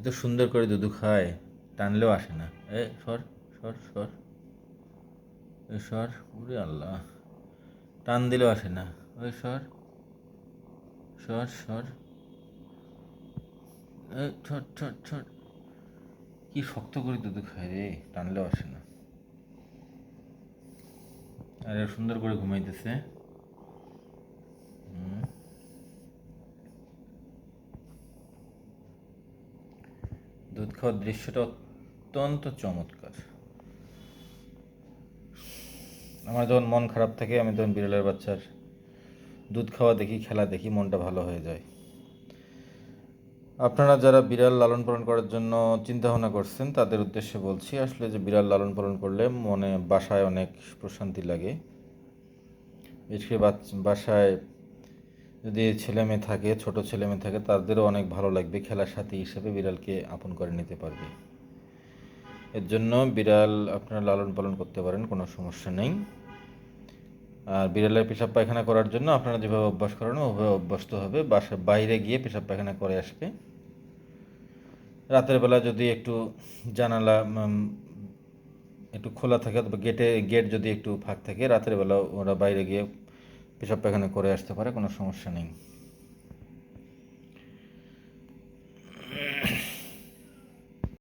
এত সুন্দর করে দুধু খায়, টানলেও আসে না। এ, সর সর সর। এ, সর উরে আল্লাহ। টান দিলেও আসে না। ওই সর সর সর। ছট ছট ছট কি শক্ত করে দুধু খায় রে, টানলেও আসে না। আর সুন্দর করে ঘুমাইতেছে। দুধ খাওয়ার দৃশ্যটা অত্যন্ত চমৎকার। আমার যখন মন খারাপ থাকে, আমি তখন বিড়ালের বাচ্চার দুধ খাওয়া দেখি, খেলা দেখি, মনটা ভালো হয়ে যায়। আপনারা যারা বিড়াল লালন পালন করার জন্য চিন্তা ভাবনা করছেন, তাদের উদ্দেশ্যে বলছি আসলে যে বিড়াল লালন পালন করলে মনে বাসায় অনেক প্রশান্তি লাগে। বিশেষ করে বাসায় যদি ছেলে মেয়ে থাকে, ছোট ছেলে মেয়ে থাকে, তাদেরও অনেক ভালো লাগবে। খেলার সাথী হিসেবে বিড়ালকে আপন করে নিতে পারবে। এর জন্য বিড়াল আপনারা লালন পালন করতে পারেন, কোনো সমস্যা নেই। আর বিড়ালের পেশাব পায়খানা করার জন্য আপনারা যেভাবে অভ্যাস করানো, ওভাবে অভ্যস্ত হবে। বাসা বাইরে গিয়ে পেশাব পায়খানা করে আসবে। রাতের বেলা যদি একটু জানালা একটু খোলা থাকে অথবা গেটে গেট যদি একটু ফাঁক থাকে, রাতের বেলা ওরা বাইরে গিয়ে পেশাব পায়খানা করে আসতে পারে কোনো সমস্যা নেই।